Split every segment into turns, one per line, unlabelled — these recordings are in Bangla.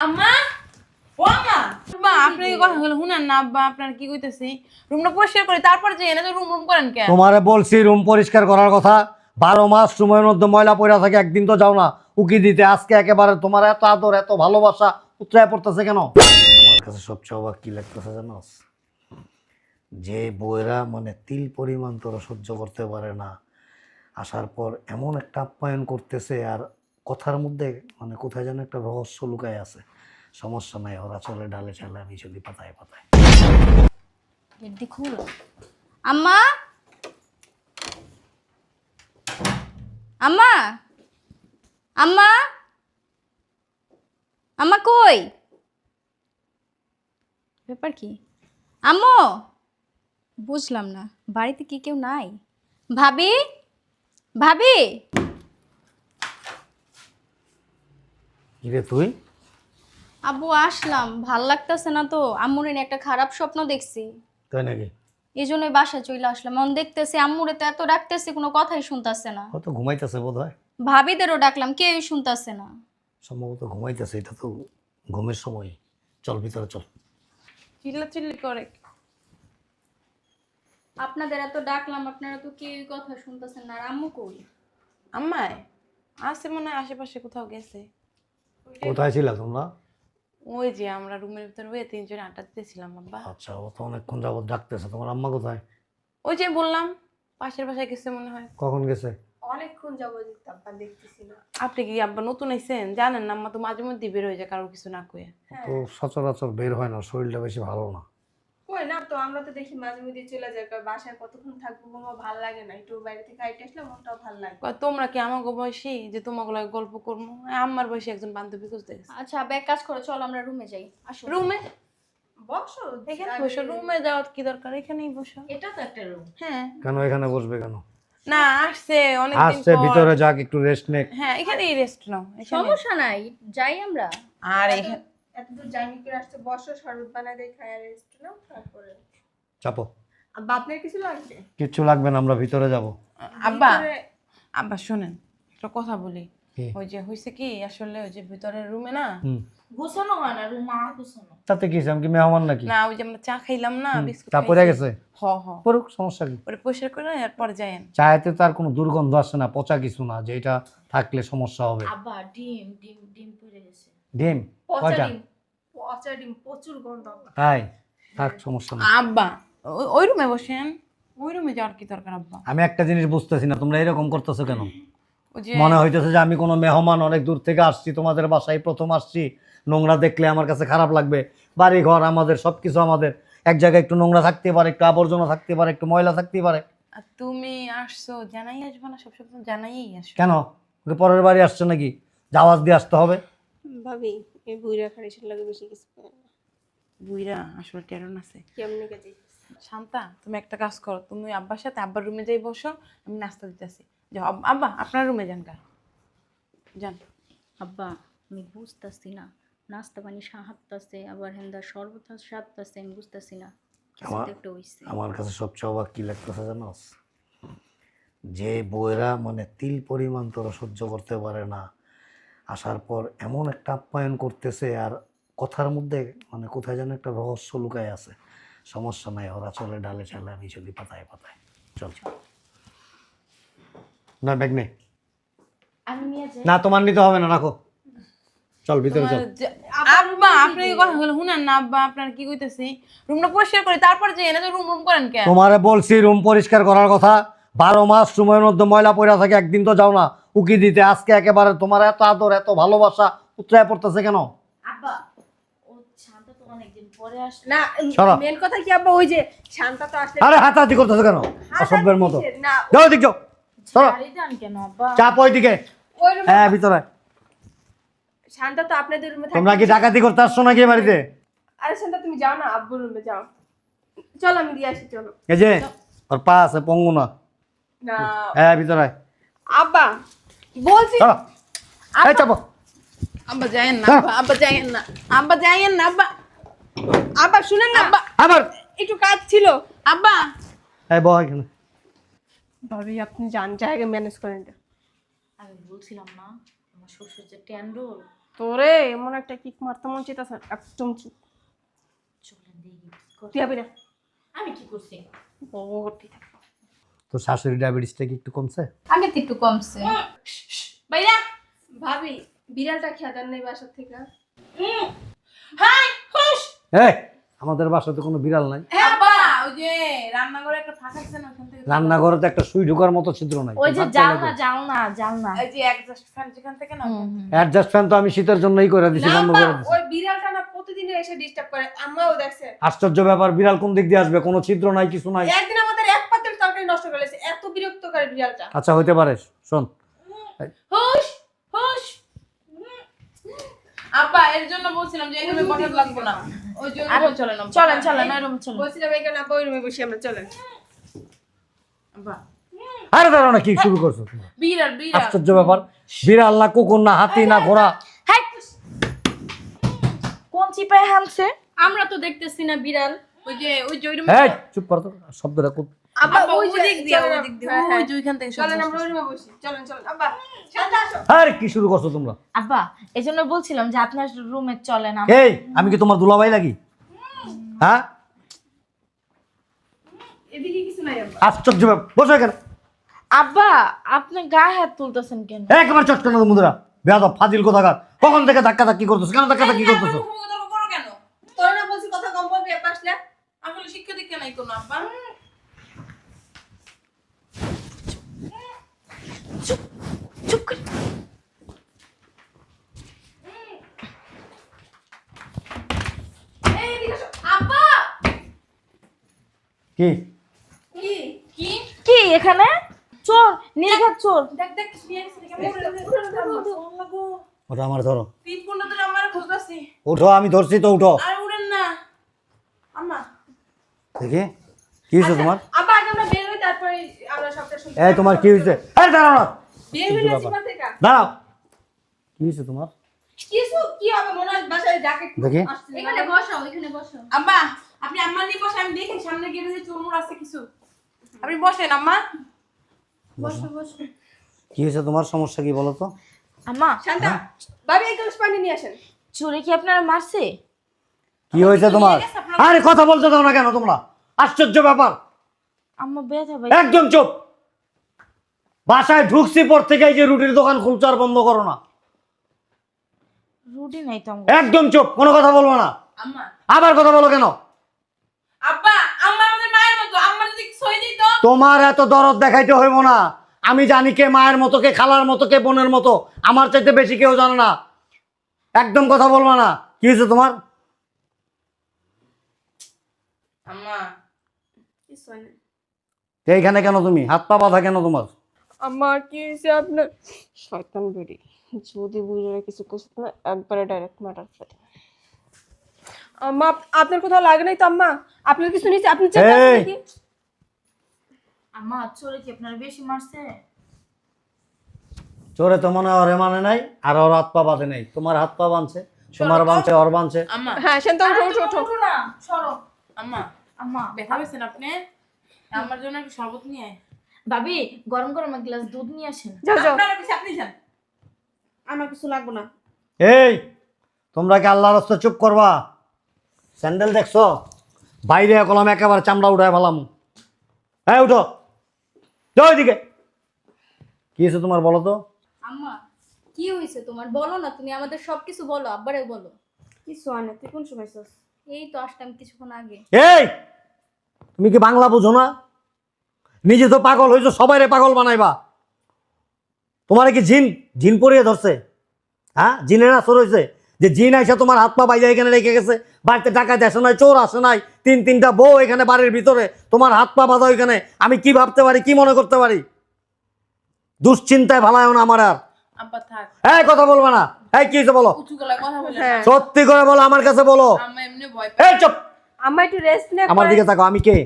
আম্মা? ও আম্মা? আব্বা আপনি এই শুনেন না আব্বা আপনার কি কইতেছি? রুমটা পরিষ্কার করে তারপর যে এনে রুম রুম করেন কেন
তোমারে বলছি রুম পরিষ্কার করার কথা। বারো মাস সময়ের মধ্যে ময়লা পড়া থাকে একদিন তো যাও না। উকি দিতে আজকে একেবারে তোমার এত আদর এত ভালোবাসা উত্তরায় পড়তেছে কেন? আমার কাছে সবচেয়ে অবাক কি লাগতেছে জানো? যে বইরা মানে তিল পরিমাণ তোরা সহ্য করতে পারে না। আসার পর এমন একটা আপ্যায়ন করতেছে আর কথার মধ্যে মানে কোথায় যেন একটা রহস্য লুকায় আছে। সমস্যা নাই, ওরা চলে ডালে চালে আমি যদি পাতায় পাতায়।
আম্মা! আম্মা! আম্মা! আম্মা কই? ব্যাপার কি? আম্মু! বুঝলাম না, বাড়িতে কি কেউ নাই? ভাবি? ভাবি?
কিরে তুই?
আব্বু আসলাম। ভালো লাগতেছে না তো? আম্মুর এনে একটা খারাপ স্বপ্ন দেখছি।
তাই নাকি?
এই জন্যই বাসায় চলে আসলাম। মন দেখতেছি আম্মুরে তো এত ডাকতেছি কোনো কথাই শুনতাছে না।
হয়তো ঘুমাইতেছে বোধ হয়
ভাবিদেরও ডাকলাম কেউই শুনতাছে না।
সম্ভবত ঘুমাইতেছে এটা তো ঘুমের সময়। চল ভিতরে চল।
চিল্লা চিল্লি করে।
আপনাদের এত ডাকলাম আপনারা তো কেউই কথা শুনতেছেন না। আর আম্মু কই?
আম্মায় আছে মনে হয় আশেপাশে কোথাও গেছে।
কোথায় ছিল তোমরা?
ওই যে আমরা রুমের ভিতরে হয়ে তিনজন আড্ডা দিতেছিলাম আব্বা।
আচ্ছা ও তো অনেকক্ষণ যাবত ডাকতেছে। তোমার আম্মা কোথায়?
ওই যে বললাম পাশের বাসায় গেছে মনে হয়।
কখন গেছে?
অনেকক্ষণ যাব আব্বা দেখতেছিল।
আপনি কি আব্বা নতুন আইছেন? জানেন না আম্মা তো মাঝে মধ্যে বের হয়ে যায় কারোর কিছু না কয়ে
তো সচরাচর বের হয় না শরীরটা বেশি ভালো না।
কই না তো আমরা তো দেখি মাঝে মধ্যে চলে যাই বাসায় কতক্ষণ থাকব মামা ভালো লাগে না একটু বাইরে থেকে হাইটে আসলে মনটাও ভালো লাগে।
তোমরা কি আমাকে বয়সী? যে তোমাকে লাগে গল্প করব। আমার বয়সী একজন বান্ধবী খুঁজতে গেছে।
আচ্ছা এক কাজ করো চলো আমরা রুমে যাই। আসো।
রুমে
বসো
এখানে বসো রুমে যাওয়ার কি দরকার? এখানেই বসো।
এটা তো একটা রুম
হ্যাঁ।
কেন এখানে বসবে কেন?
না আসছে অনেকদিন
আসছে ভিতরে যাক একটু রেস্ট নে
হ্যাঁ এখানেই রেস্ট নাও
সমস্যা নাই যাই আমরা।
আর এখানে
এত দূর জার্নি করে আসতে বসো শরবত বানায় দেয় খায় রেস্ট নাও তারপরে।
চাপো।
আব্বা আপনার কিছু লাগবে?
কিচ্ছু লাগবে না আমরা ভিতরে যাব।
আব্বা আব্বা শোনেন একটা কথা বলি। ওই যে হয়েছে কি আসলে ওই যে ভিতরের রুমে না?
গোছানো হয় না রুম মা গোছানো।
তাতে কি আমি কি মেহমান নাকি?
না ওই যে আমরা চা খাইলাম না বিস্কুট
চা পড়ে গেছে?
হ হ।
পড়ুক সমস্যা কি?
ওরে পরিষ্কার করে এরপর যায়েন
চায়েতে তো আর কোনো দুর্গন্ধ আসে না পচা কিছু না যেটা থাকলে সমস্যা হবে।
আব্বা ডিম ডিম ডিম পড়ে গেছে।
ডিম?
পচা ডিম। পচা ডিম প্রচুর গন্ধ
তাই? থাক সমস্যা না
আব্বা ওই রুমে বসেন। ওই রুমে যাওয়ার কি দরকার আব্বা?
আমি একটা জিনিস বুঝতেছি না তোমরা এরকম করতেছো কেন?
ওই যে
মনে হইতেছে যে আমি কোনো মেহমান অনেক দূর থেকে আসছি তোমাদের বাসায় প্রথম আসছি। নোংরা দেখলে আমার কাছে খারাপ লাগবে। বাড়ি ঘর আমাদের সব কিছু আমাদের। এক জায়গায় একটু নোংরা থাকতে পারে একটু আবর্জনা থাকতে পারে একটু ময়লা থাকতে পারে।
আর তুমি আসছো জানাই আসবে না সব সময় জানাই আসো
কেন? ওকে পরের বাড়ি আসছে নাকি? জাওয়াজ দিয়ে আসতে হবে।
ভাবি এই বুইরা খারিসের লাগে বেশি কিছু করে না।
বুইরা আসলে টেরন আছে?
কেমনে গেছে
শান্তা তুমি একটা কাজ করো তুমি আব্বার সাথে আব্বার রুমে যাই বসো আমি নাস্তা দিতেছি। যে আব্বা আপনার রুমে যান গা। যান।
আব্বা আমি বুঝতেছি না। নাস্তা পানি সাহায্যতাছে আবার হেন্দা শরবত সাহায্যতাছে আমি বুঝতেছি না।
আমার-
একটা
আমার কাছে সবচেয়ে অবাক কি লাগতেছে জানো যে বইরা মানে তিল পরিমাণ তোরা সহ্য করতে পারে না আসার পর এমন একটা আপ্যায়ন করতেছে আর কথার মধ্যে মানে কোথায় যেন একটা রহস্য লুকায় আছে। সমস্যা নাই ওরা চলে ডালে চালে আমি যদি পাতায় পাতায়। চল চল। না ব্যাগ নেই
আমি নিয়ে যাই।
না তোমার নিতে হবে না রাখো। চল ভিতরে চল।
আব্বা আপনি এই কথাগুলো শুনেন না আব্বা আপনার কি কইতেছি? রুমটা পরিষ্কার করে তারপর যে এনে তো রুম রুম করেন কেন
তোমারে বলছি রুম পরিষ্কার করার কথা। বারো মাস সময়ের মধ্যে ময়লা পড়া থাকে একদিন তো যাও না। উকি দিতে আজকে একেবারে তোমার এত আদর এত ভালোবাসা উত্তরায় পড়তেছে কেন?
আব্বা ও শান্ত তো অনেকদিন পরে আসলো।
না
সরো।
মেন কথা কি আব্বা ওই যে শান্তা তো আসলে
আরে হাতাহাতি করতেছে কেন? অসভ্যের মতো।
না
যাও দিক যাও। চলো
বাড়ি যান কেন আব্বা?
চাপ ওইদিকে।
ওই রুমে
হ্যাঁ ভিতরে।
শান্তা তো আপনাদের রুমে
তোমরা কি ডাকাতি করতে আসছো নাকি এ বাড়িতে?
আরে শান্তা তুমি যাও না আব্বুর রুমে যাও। চলো আমি দিয়ে আসি চলো।
এই যে ওর পা আছে পঙ্গু না
না।
হ্যাঁ ভিতরে
আব্বা বলছি
চলো। এই চাপো।
আব্বা যায়েন না আব্বা যায়েন না আব্বা যায়েন না আব্বা।
আব্বা শুনেন না।
আব্বা
আবার।
একটু কাজ ছিল।
আব্বা।
এই বয় এখানে।
ভাবি আপনি যান জায়গা ম্যানেজ করেন।
আমি বলছিলাম না আমার শ্বশুর যে ট্যান্ডুল
তোরে এমন একটা কিক মারতে মন চাইতেছে একদম চুপ
চলেন দেখি
তুই
আমি কি করছি?
ভর্তি থাক
তো শাশুড়ি ডায়াবেটিসটা কি একটু কমছে?
আগে তো একটু কমছে।
ভাইয়া ভাবি বিড়ালটা খেয়া দেন নাই বাসার থেকে।
হাই খুশ
এই আমাদের বাসাতে কোনো বিড়াল নাই।
হ্যাঁ আব্বা ওই যে রান্নাঘরে একটা ফাঁকা আছে না ওখান থেকে
রান্নাঘরে তো একটা সুই ঢোকার মতো ছিদ্র নাই।
ওই যে জালনা জালনা জালনা।
এই যে অ্যাডজাস্ট ফ্যান যেখান থেকে না
অ্যাডজাস্ট ফ্যান তো আমি শীতের জন্যই করে দিছি
না
বন্ধ করে দিছি।
ওই বিড়ালটা না প্রতিদিন এসে ডিস্টার্ব করে। আম্মাও দেখছে।
আশ্চর্য ব্যাপার বিড়াল কোন দিক দিয়ে আসবে? কোনো ছিদ্র নাই কিছু নাই?
একদিন আমাদের এক পাতের তরকারি নষ্ট করে দিয়েছে এত বিড়ালটা
আচ্ছা হইতে পারে শোন।
হুশ হুশ। আব্বা এর জন্য বলছিলাম যে এখানে বসার লাগবে না। ওই জন্য চলেন
চলেন চলেন ওই চলেন।
বলছিলাম এখানে আব্বা ওই রুমে বসে আমরা চলেন।
আব্বা।
আরে দাঁড়াও না কি শুরু করছ
বিড়াল বিড়াল।
আশ্চর্য ব্যাপার। বিড়াল না কুকুর না হাতি না ঘোড়া।
হাই! কোন চিপায় হামছে
আমরা তো দেখতেছি না বিড়াল।
ওই যে ওই যে ওই রুমে
চুপ কর শব্দটা
আব্বা
আব্বা
ওই
ওই দিক দিয়ে ওই দিক দিয়ে
হ্যাঁ,
ওই
হ্যাঁ।
যে ওইখান থেকে
চলেন আমরা ওই রুমে বসি। চলেন চলেন আব্বা শান্ত
কি শুরু করছ তোমরা?
আব্বা এই বলছিলাম যে আপনার রুমে চলেন
এই আমি কি তোমার দুলাভাই লাগি হ্যাঁ?
এদিকে কিছু নাই আব্বা।
আশ্চর্য বসো এখানে।
আব্বা আপনি গায়ে হাত তুলতেছেন কেন?
একবার চটকানো মুদ্রা বেয়াদব ফাজিল কোথাকার। কখন থেকে ধাক্কা ধাক্কি করতেছো? কেন ধাক্কা ধাক্কি করতেছো?
করো কেন?
তোর না বলছি কথা কম বলবি
আসলে শিক্ষা দীক্ষা নাই কোনো আব্বা।
চুপ করে।
আসো। আব্বা!
কি?
কি?
কি?
এখানে? চোর নির্ঘাত চোর।
দেখ দেখ
ওটা আমার ধরো। উঠো আমি ধরছি তো উঠো।
আর উড়েন না। আম্মা।
দেখি। কি হয়েছে তোমার?
আব্বা আগে আমরা বের হই তারপরে আমরা সবটা শুনতে
এই তোমার কি হয়েছে? দাঁড়াও না।
বের হই না জীবন থেকে?
দাঁড়াও। কি হয়েছে তোমার?
কিছু কি হবে? মনে হয় বাসায় ডাকে
দেখি।
এখানে বসো এখানে বসো।
আব্বা আপনি আম্মা নিয়ে বসে আমি দেখি সামনে চুরমুর আছে কিছু। আপনি বসেন আম্মা।
বসো। বসো
কি হয়েছে তোমার? সমস্যা কি বলো তো?
আম্মা।
শান্তা এক গ্লাস পানি নিয়ে আসেন।
চোরে কি আপনারা মারছে?
কি হয়েছে তোমার? আরে কথা বলতে দাও না কেন তোমরা? আশ্চর্য ব্যাপার।
আম্মা ব্যথা ভাই
একদম চুপ। বাসায় ঢুকছি পর থেকে এই যে রুটির দোকান খুলছো আর বন্ধ করো না।
রুটি নাই তো
একদম চুপ কোনো কথা বলব না।
আম্মা।
আবার কথা বলো কেন?
আব্বা আম্মা আমাদের মায়ের মতো আম্মা যদি সই দিত।
তোমার এত দরদ দেখাইতে হইব না। আমি জানি কে মায়ের মতো কে খালার মতো কে বোনের মতো। আমার চাইতে বেশি কেউ জানে না। একদম কথা বলব না। কি হয়েছে তোমার
আম্মা
কিছু হয় না।
এইখানে কেন তুমি? হাত পা বাঁধা কেন তোমার?
আমার কি হয়েছে আপনার? শয়তান বেরি যদি বুঝে কিছু কিছু না একবারে ডাইরেক্ট মার্ডার করে আম্মা আপনার কোথাও লাগে নাই তো আম্মা? আপনার কিছু নিচে আপনি চেক! নাকি?
আম্মা চোরে কি আপনারা বেশি মারছে?
চোরে তো মনে হয় মানে নাই আর ওর হাত পা বাঁধে নাই। তোমার হাত পা বাঁধছে তোমার বাঁধছে ওর বাঁধছে।
আম্মা
হ্যাঁ শান্ত ওঠো ওঠো ওঠো
ওঠো না সরো।
আম্মা
আম্মা
ব্যথা পেয়েছেন আপনি? আমার জন্য একটু শরবত নিয়ে আয়।
ভাবি গরম গরম এক গ্লাস দুধ নিয়ে আসেন।
যাও যাও।
আপনারা কিছু আপনি যান।
আমার কিছু লাগবে না।
এই তোমরা কি আল্লাহ রাস্তা চুপ করবা? স্যান্ডেল দেখছ? বাইরে কলম একেবারে চামড়া উঠায় ফেলাম। হ্যাঁ উঠো। যাও ওইদিকে কি হয়েছে তোমার বলো তো?
আম্মা কি হয়েছে তোমার? বলো না তুমি আমাদের সবকিছু বলো আব্বারে বলো।
কিছু হয় না তুই কোন সময়
এই তো আসলাম কিছুক্ষণ আগে।
এই তুমি কি বাংলা বুঝো না? নিজে তো পাগল হয়েছো সবাইরে পাগল বানাইবা। তোমার কি জিন? জিন পরিয়ে ধরছে। হ্যাঁ? জিনের আসর হয়েছে যে জিন আইসা তোমার হাত পা বাইজা এখানে রেখে গেছে বাড়িতে ডাকাত আসে নাই চোর আসে নাই তিন তিনটা বউ এখানে বাড়ির ভিতরে তোমার হাত পা বাঁধা ওইখানে আমি কি ভাবতে পারি কি মনে করতে পারি? দুশ্চিন্তায় ভালায় না আমার আর। এই কথা বলবা না। এই কি হয়েছে বলো?
উঁচু গলায় কথা বলে
হ্যাঁ।
সত্যি করে বলো আমার কাছে বলো। এই চুপ!
আম্মা একটু রেস্ট নে
আমার দিকে তাকো আমি কে?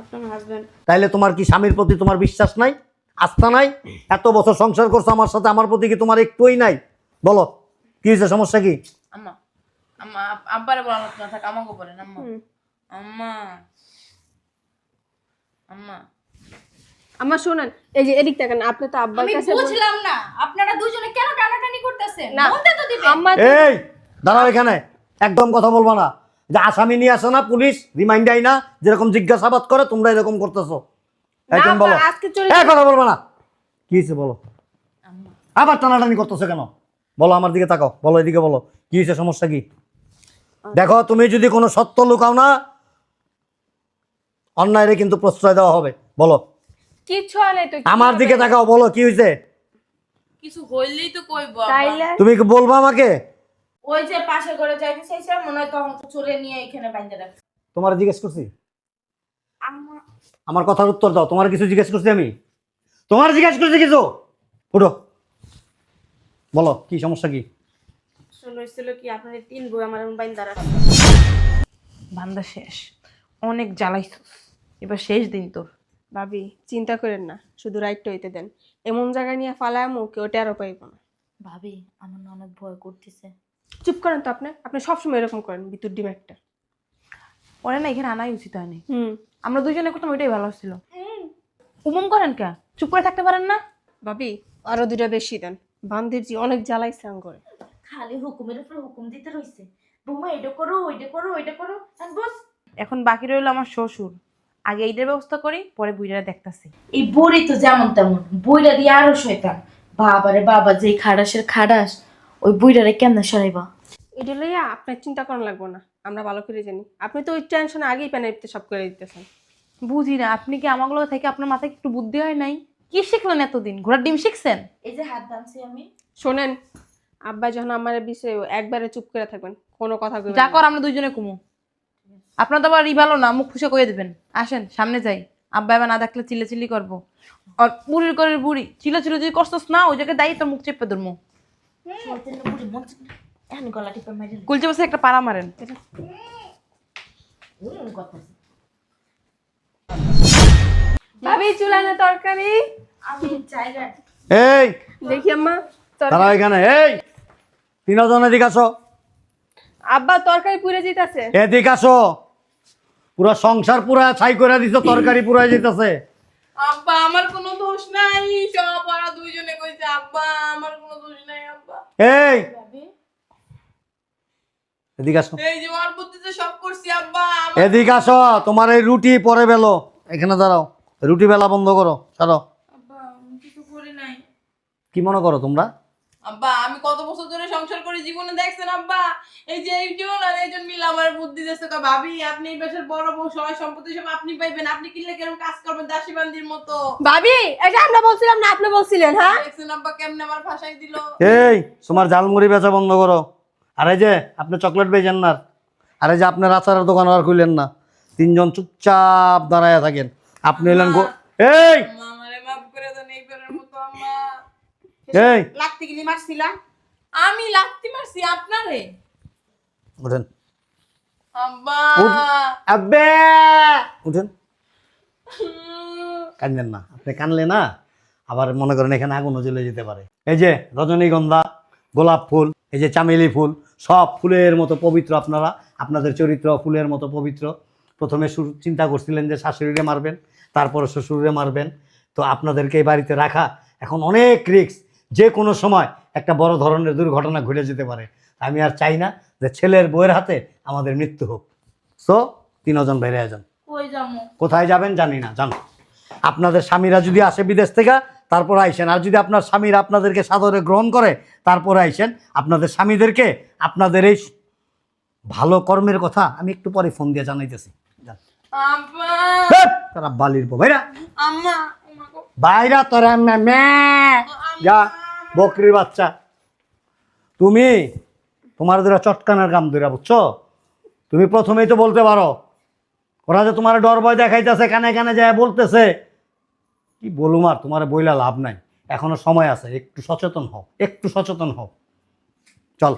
আপনার হাজবেন্ড
তাইলে তোমার কি স্বামীর প্রতি তোমার বিশ্বাস নাই? আস্থা নাই? এত বছর সংসার করছ আমার সাথে আমার প্রতি কি তোমার একটুই নাই? বলো কি হয়েছে সমস্যা কি?
আম্মা আম্মা আব্বারে বলা না থাক আমাকে বলেন আম্মা। আম্মা আম্মা।
আম্মা শোনেন এই যে এদিক দেখেন আপনি তো আব্বার কাছে
বুঝলাম না আপনারা দুজনে কেন টানাটানি করতেছেন?
না
বলতে তো দিবেন।
আম্মা
এই দাঁড়াও এখানে একদম কথা বলবা না। যে আসামি নিয়ে আসে না পুলিশ রিমাইন্ড আই না যেরকম জিজ্ঞাসাবাদ করে তোমরা এরকম করতেছো।
না,
বলো।
আব্বা, আজকে চলে
এই কথা বলবা না। কি হয়েছে বলো? আবার টানাটানি করতেছো কেন? বলো আমার দিকে তাকাও বলো এদিকে বলো। কি হয়েছে সমস্যা কি? দেখো তুমি যদি কোনো সত্য লুকাও না অন্যায়রে কিন্তু প্রশ্রয় দেওয়া হবে। বলো।
তো
আমার দিকে তাকাও বলো কি হয়েছে
কিছু হইলেই তো কইব
তুমি কি বলবা আমাকে?
ওই যে পাশে করে যাইতে চাইছে মনে হয় তখন চলে নিয়ে এখানে বাইন্ধে রাখছে।
তোমার জিজ্ঞেস করছি? আমার কথার উত্তর দাও তোমার কিছু জিজ্ঞেস করছি আমি? তোমার জিজ্ঞেস করছি কিছু? উঠো। বলো কি সমস্যা কি?
হয়েছিল কি? আপনার তিন বই আমার বাইন্ধা রাখছে। বান্দা শেষ। অনেক জ্বালাইছস। এবার শেষ দিন তোর।
ভাবি চিন্তা করেন না শুধু রাইটটা হইতে দেন। এমন জায়গা নিয়ে ফালায়ামু কেউ টেরো পাইব না।
ভাবি আমার না অনেক ভয় করতেছে।
চুপ করেন তো আপনি? আপনি সবসময় এরকম করেন বিদ্যুৎ ডিম একটা।
ওরে না এখানে আনাই উচিত হয়নি।
হুম।
আমরা দুজনে করতাম ওইটাই ভালো ছিল উমুম করেন কে? চুপ করে থাকতে পারেন না?
ভাবি আরও দুটা বেশি দেন। বান্দির জি অনেক জ্বালাই আম করে
খালি হুকুমের উপর হুকুম দিতে রইছে। বৌমা এটা করো ওইটা করো ওইটা করো। আর বস।
এখন বাকি রইল আমার শ্বশুর। আগে এইটার ব্যবস্থা করি পরে বুইরা দেখতাছি।
এই বড়ি তো যেমন তেমন বইটা দিয়ে আরও শয়তান। বাবারে বাবা যেই খাড়াসের খাড়াস ওই বইটারে কেমনে সরাইবা?
এটা লইয়া আপনার চিন্তা করা লাগবো না আমরা ভালো করে জানি। আপনি তো ওই টেনশনে আগেই প্যানে সব করে দিতেছেন।
বুঝি না আপনি কি আমাগুলো থেকে আপনার মাথায় একটু বুদ্ধি হয় নাই? কি শিখলেন এতদিন? ঘোড়ার ডিম শিখছেন?
এই যে হাত বানছি আমি।
শোনেন আব্বা যখন আমার বিষয়ে একবারে চুপ করে থাকবেন কোনো কথা
যা কর আমরা দুইজনে কুমু। আপনার তো আবার ই ভালো না মুখ ফুসে কয়ে দেবেন। আসেন সামনে যাই। আব্বা এবার না দেখলে চিল্লে চিল্লি করব। আর বুড়ির করে বুড়ি চিল্লা চিল্লা যদি করছস না ওই জায়গায় দায়ী তোর মুখ চেপে ধরবো
এখন গলা টিপে
কুলচে বসে একটা পাড়া মারেন।
ভাবি চুলানে তরকারি?
আমি জায়গা
এই!
দেখি আম্মা
তারা এখানে এই! তিনজন এদিক আসো।
আব্বা তরকারি পুড়ে যেতেছে।
এদিক আসো। পুরো সংসার পুরা ছাই করে দিছ তরকারি পুরা যেতেছে।
আব্বা আমার কোনো দোষ নাই। সব ওরা দুইজনে কইছে আব্বা আমার কোনো দোষ নাই আব্বা।
এই! এদিক আসো।
এই যে ওর বুদ্ধিতে সব করছি আব্বা
এদিক আসো তোমার এই রুটি পরে বেলো। এখানে দাঁড়াও রুটি বেলা বন্ধ করো ছাড়ো। কি মনে করো তোমরা?
আব্বা আমি কত বছর ধরে সংসার করি জীবনে দেখছেন আব্বা? এই যে এইজন আর এইজন মিলে আমার বুদ্ধি দিচ্ছে তো ভাবি আপনি এই দেশের বড় বউ সবাই সম্পত্তি সব আপনি পাইবেন আপনি কিনলে কাজ করবেন দাসী বান্দির মতো?
ভাবি এটা আমরা বলছিলাম না আপনি বলছিলেন হ্যাঁ?
দেখছেন আব্বা কেমনে আমার ভাষায় দিল?
এই তোমার ঝালমুড়ি বেচা বন্ধ করো। আর এই যে আপনি চকলেট বেচেন না আর এই যে আপনার আচারের দোকান আর খুললেন না তিনজন চুপচাপ দাঁড়ায় থাকেন। আপনি এলেন গো এই!
আমারে মাফ করে দেন এই পেরের মতো আম্মা।
এই!
লাগতে গেলি মারছিলাম আমি লাগতে মারছি আপনারে?
উঠেন।
আব্বা
আব্বে! উঠেন। কাঁদলেন না আপনি কানলে না আবার মনে করেন এখানে আগুনও জ্বলে যেতে পারে। এই যে রজনীগন্ধা গোলাপ ফুল এই যে চামেলি ফুল সব ফুলের মতো পবিত্র আপনারা আপনাদের চরিত্র ফুলের মতো পবিত্র। প্রথমে শুরু চিন্তা করছিলেন যে শাশুড়িরে মারবেন তারপরে শ্বশুরে মারবেন। তো আপনাদেরকে এই বাড়িতে রাখা এখন অনেক রিস্ক যে কোনো সময় একটা বড় ধরনের দুর্ঘটনা ঘটে যেতে পারে। আমি আর চাই না যে ছেলের বউয়ের হাতে আমাদের মৃত্যু হোক। সো তিনজন বেড়ে যান কোথায় যাবেন জানি না জান। আপনাদের স্বামীরা যদি আসে বিদেশ থেকে তারপর আইসেন। আর যদি আপনার স্বামীরা আপনাদেরকে সাদরে গ্রহণ করে তারপরে আইসেন আপনাদের স্বামীদেরকে আপনাদের এই ভালো কর্মের কথা আমি একটু পরে ফোন দিয়ে জানাইতেছি। তারা বালির
আম্মা
বাইরা তোরা। যা বকরির বাচ্চা। তুমি তোমার ধরে চটকানার কাম ধরে বুঝছ? তুমি প্রথমেই তো বলতে পারো। ওরা যে তোমার ডর ভয় দেখাইতেছে কানে কানে যায় বলতেছে। কি বলুম আর, তোমার বইলা লাভ নাই। এখনও সময় আছে, একটু সচেতন হও, একটু সচেতন হও। চল।